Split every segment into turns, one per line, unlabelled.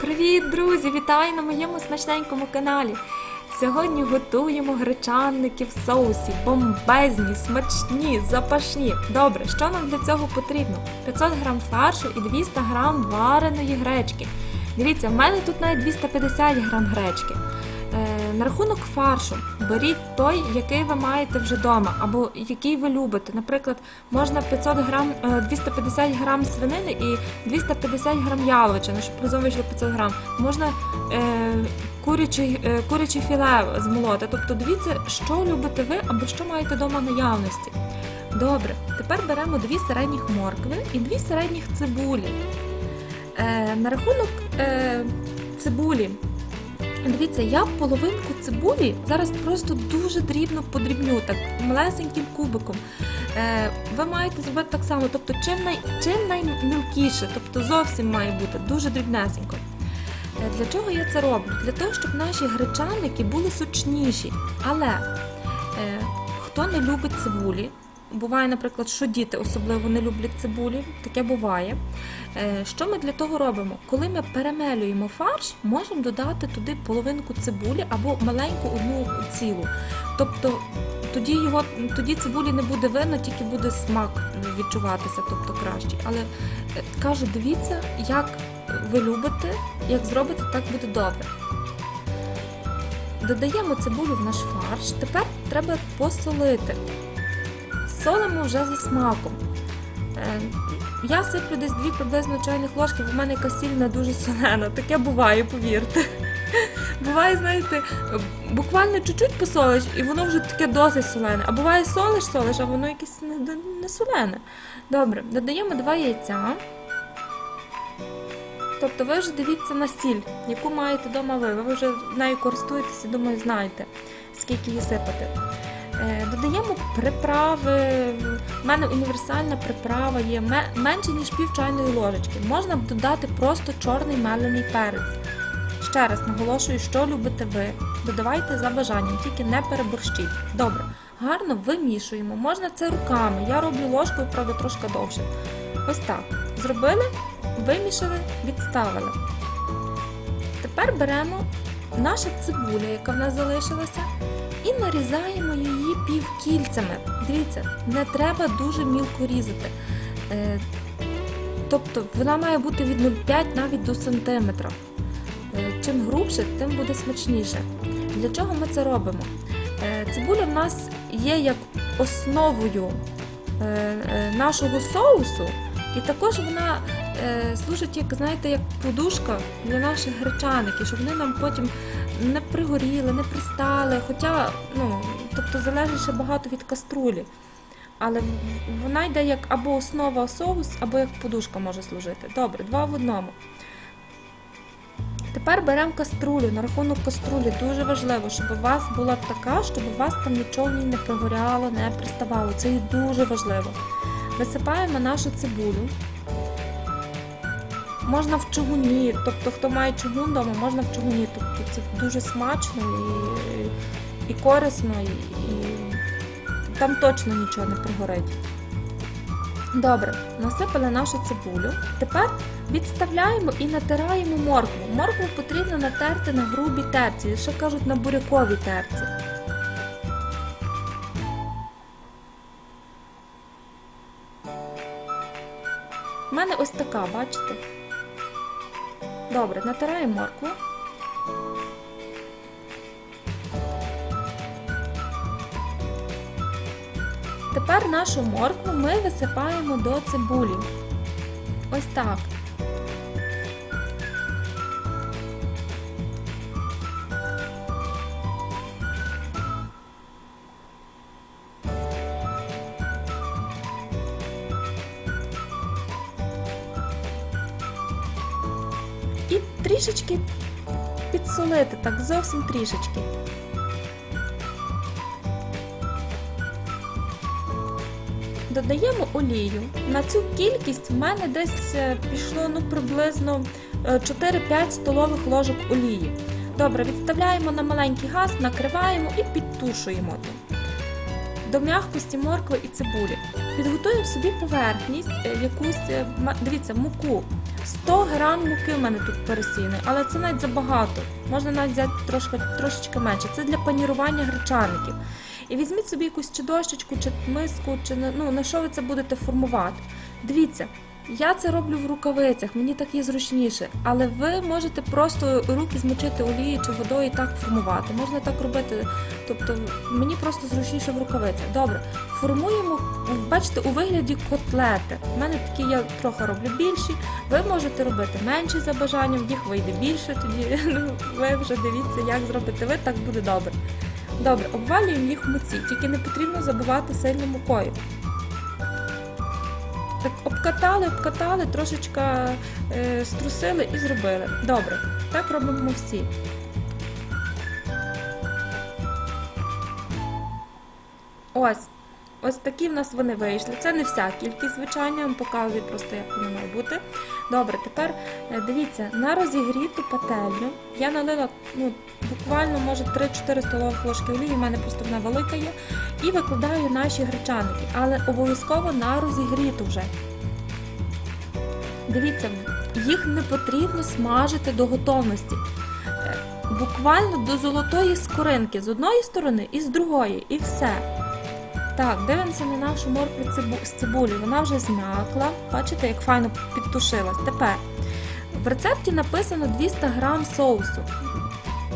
Привіт, друзі! Вітаю на моєму смачненькому каналі. Сьогодні готуємо гречанники в соусі, бомбезні, смачні, запашні. Добре, що нам для цього потрібно? 500 грам фаршу і 200 грам вареної гречки. Дивіться, в мене тут навіть 250 грам гречки. Е, на рахунок фаршу беріть той, який ви маєте вже вдома, або який ви любите. Наприклад, можна 500 грам, е, 250 грам свинини і 250 грам яловичини, щоб разом вийшло 500 грам. Можна е, курячий, е, куряче філе змолоти. Тобто дивіться, що любите ви або що маєте вдома наявності. Добре, тепер беремо дві середніх моркви і дві середніх цибулі. Е, на рахунок е, цибулі. Дивіться, я половинку цибулі зараз просто дуже дрібно подрібню, так малесеньким кубиком. Е, ви маєте зробити так само, тобто чим, най, чим наймілкіше, тобто зовсім має бути дуже дрібнесенько. Е, для чого я це роблю? Для того, щоб наші гречаники були сочніші. Але е, хто не любить цибулі, буває, наприклад, що діти особливо не люблять цибулі, таке буває. Е, Що ми для того робимо? Коли ми перемелюємо фарш, можемо додати туди половинку цибулі або маленьку одну цілу. Тобто тоді його тоді цибулі не буде видно, тільки буде смак відчуватися, тобто кращий. Але е, кажу, дивіться, як ви любите, як зробите, так буде добре. Додаємо цибулю в наш фарш. Тепер треба посолити. Солимо вже за смаком. Е, Я сиплю десь дві приблизно чайних ложки, бо в мене сіль дуже солена. Таке буває, повірте. Буває, знаєте, буквально чуть-чуть посолиш, і воно вже таке досить солене. А буває солиш, солиш, а воно якесь не, не солене. Добре, додаємо два яйця. Тобто ви вже дивіться на сіль, яку маєте вдома ви. Ви вже нею користуєтеся, думаю, знаєте, скільки її сипати. Е, Додаємо приправи. У мене універсальна приправа є менше, ніж пів чайної ложечки. Можна б додати просто чорний мелений перець. Ще раз наголошую, що любите ви. Додавайте за бажанням, тільки не переборщіть. Добре, гарно вимішуємо. Можна це руками. Я роблю ложкою, правда, трошки довше. Ось так. Зробили, вимішали, відставили. Тепер беремо наша цибуля, яка в нас залишилася, і нарізаємо її півкільцями. Дивіться, не треба дуже мілко різати. Е, Тобто вона має бути від 0,5 навіть до сантиметра. Е, Чим грубше, тим буде смачніше. Для чого ми це робимо? Е, Цибуля в нас є як основою нашого соусу, і також вона служить, як знаєте, як подушка для наших гречаників, щоб вони нам потім не пригоріли, не пристали. Хоча, ну, тобто залежить ще багато від каструлі. Але вона йде як або основа соус, або як подушка може служити. Добре, два в одному. Тепер беремо каструлю. На рахунок каструлі дуже важливо, щоб у вас була така, щоб у вас там нічого не прогоряло, не приставало. Це є дуже важливо. Висипаємо нашу цибулю. Можна в чугуні, тобто хто має чугун вдома, можна в чугуні. Тобто це дуже смачно і, і корисно, і, і там точно нічого не пригорить. Добре, насипали нашу цибулю. Тепер відставляємо і натираємо моркву. Моркву потрібно натерти на грубій терці, ще кажуть на буряковій терці. У мене ось така, бачите? Добре, натираємо моркву. Тепер нашу моркву ми висипаємо до цибулі. Ось так. І трішечки підсолити, так зовсім трішечки. Додаємо олію. На цю кількість в мене десь е, пішло ну, приблизно е, 4-5 столових ложок олії. Добре, відставляємо на маленький газ, накриваємо і підтушуємо. то. До м'якості моркви і цибулі. Підготуємо собі поверхність, е, якусь, е, дивіться, муку 100 грам муки в мене тут пересіяне, але це навіть забагато. Можна навіть взяти трошки, трошечки менше. Це для панірування гречаників. І візьміть собі якусь чи дощечку, чи миску, чи ну, на що ви це будете формувати. Дивіться, я це роблю в рукавицях, мені так є зручніше. Але ви можете просто руки змочити олією чи водою і так формувати. Можна так робити. Тобто мені просто зручніше в рукавицях. Добре, формуємо, бачите, у вигляді котлети. У мене такі я трохи роблю більші. Ви можете робити менші за бажанням, їх вийде більше тоді. Ну, ви вже дивіться, як зробите ви, так буде добре. Добре, обвалюємо їх в муці, тільки не потрібно забивати сильно мукою. Так, обкатали, обкатали, трошечка е, струсили і зробили. Добре, так робимо всі. Ось. Ось такі в нас вони вийшли. Це не вся кількість, звичайно, я вам показую просто, як воно має бути. Добре, тепер е, дивіться, на розігріту пательню я налила ну, буквально, може, 3-4 столових ложки олії, у мене просто вона велика є. І викладаю наші гречаники, але обов'язково на розігріту вже. Дивіться, їх не потрібно смажити до готовності. Е, Буквально до золотої скоринки з одної сторони і з другої, і все. Так, дивимося на нашу моркву з цибулі. Вона вже зм'якла. Бачите, як файно підтушилась. Тепер в рецепті написано 200 грам соусу.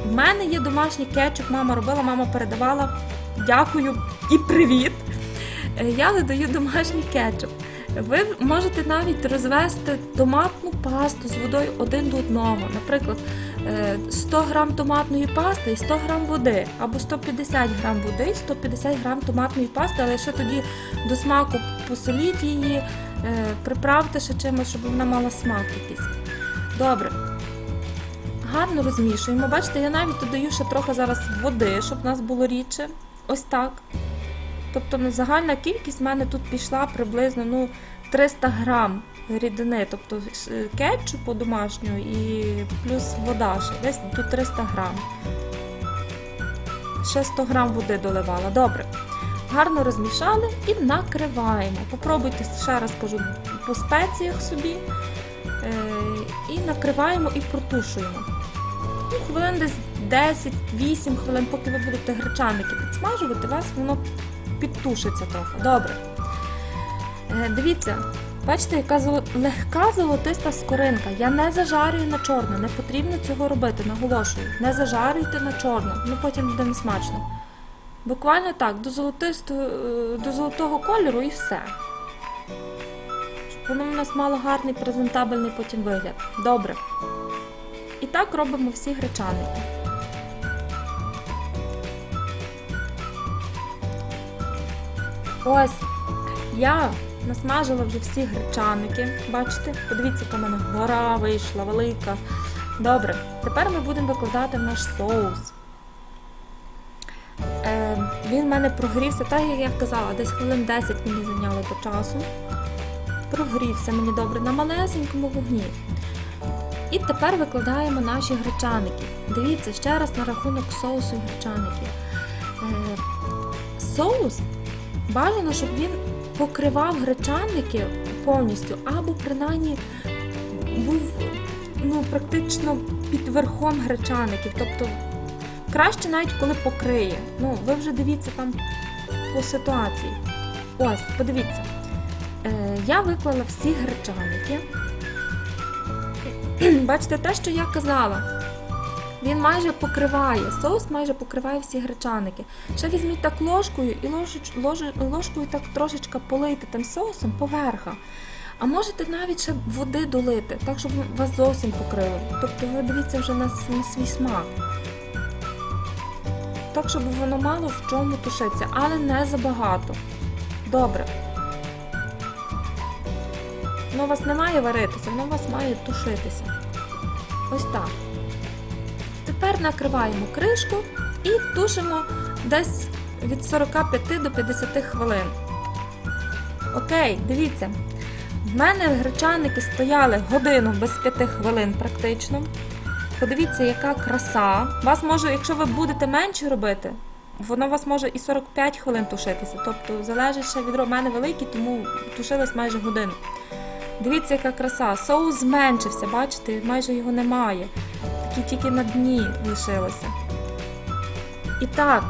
В мене є домашній кетчуп, мама робила, мама передавала. Дякую і привіт! Е, Я додаю домашній кетчуп. Ви можете навіть розвести томатну пасту з водою один до одного. Наприклад, е, 100 грам томатної пасти і 100 грам води, або 150 грам води і 150 грам томатної пасти, але ще тоді до смаку посоліть її, е, приправте ще чимось, щоб вона мала смак якийсь. Добре. Гарно розмішуємо. Бачите, я навіть додаю ще трохи зараз води, щоб у нас було рідше. Ось так. Тобто ну, загальна кількість в мене тут пішла приблизно ну, 300 грам рідини, тобто с- кетчупу домашнього і плюс вода. Десь тут 300 грам. Ще 100 грам води доливала. Добре. Гарно розмішали і накриваємо. Попробуйте, ще раз кажу, по спеціях собі. Е, і накриваємо і протушуємо. Ну, хвилин десь 10-8 хвилин, поки ви будете гречаники підсмажувати, у вас воно підтушиться трохи. Добре. Е, дивіться, бачите, яка легка золотиста скоринка. Я не зажарюю на чорно, не потрібно цього робити, наголошую. Не зажарюйте на чорно, ну потім буде несмачно. Буквально так, до, золотистого, е, до золотого кольору і все. Щоб воно у нас мало гарний презентабельний потім вигляд. Добре. І так робимо всі гречаники. Ось я насмажила вже всі гречаники. Бачите? Подивіться, яка в мене гора вийшла, велика. Добре, тепер ми будемо викладати наш соус. Е, він в мене прогрівся, так як я казала, десь хвилин 10 мені зайняло до часу. Прогрівся мені добре на малесенькому вогні. І тепер викладаємо наші гречаники. Дивіться ще раз на рахунок соусу і гречаників. Е, соус бажано, щоб він покривав гречаники повністю, або принаймні був ну, практично під верхом гречаників. Тобто краще навіть коли покриє. Ну, ви вже дивіться там по ситуації. Ось, подивіться. Е, я виклала всі гречаники. Бачите, те, що я казала. Він майже покриває, соус майже покриває всі гречаники. Ще візьміть так ложкою і ложеч, ложе- ложкою так трошечки полийте тим соусом поверха. А можете навіть ще води долити, так щоб вас зовсім покрило. Тобто ви дивіться вже на, на свій смак. Так, щоб воно мало в чому тушиться, але не забагато. Добре. Воно у вас не має варитися, воно у вас має тушитися. Ось так. Тепер накриваємо кришку і тушимо десь від 45 до 50 хвилин. Окей, дивіться. В мене гречаники стояли годину без 5 хвилин практично. Подивіться, яка краса. Вас може, якщо ви будете менше робити, воно вас може і 45 хвилин тушитися. Тобто залежить ще від У мене великі, тому тушились майже годину. Дивіться, яка краса. Соус зменшився, бачите, майже його немає. Такі тільки на дні лишилося. І так.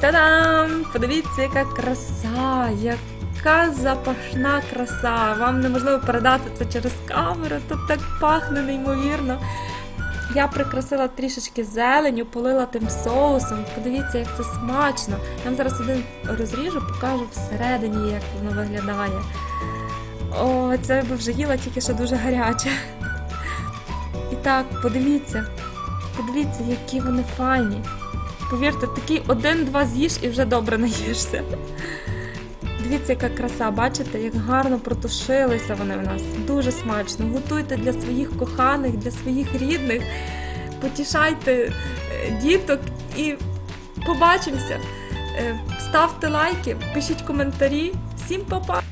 Та-дам! Подивіться, яка краса! Яка запашна краса! Вам неможливо передати це через камеру, тут так пахне неймовірно. Я прикрасила трішечки зеленю, полила тим соусом. Подивіться, як це смачно. Я вам зараз один розріжу, покажу всередині, як воно виглядає. О, це би вже їла, тільки що дуже гаряче. І так, подивіться, подивіться, які вони файні. Повірте, такий один-два з'їш і вже добре наїшся. Дивіться, яка краса, бачите, як гарно протушилися вони в нас. Дуже смачно. Готуйте для своїх коханих, для своїх рідних. Потішайте е, діток і побачимося. Е, Ставте лайки, пишіть коментарі. Всім па-па!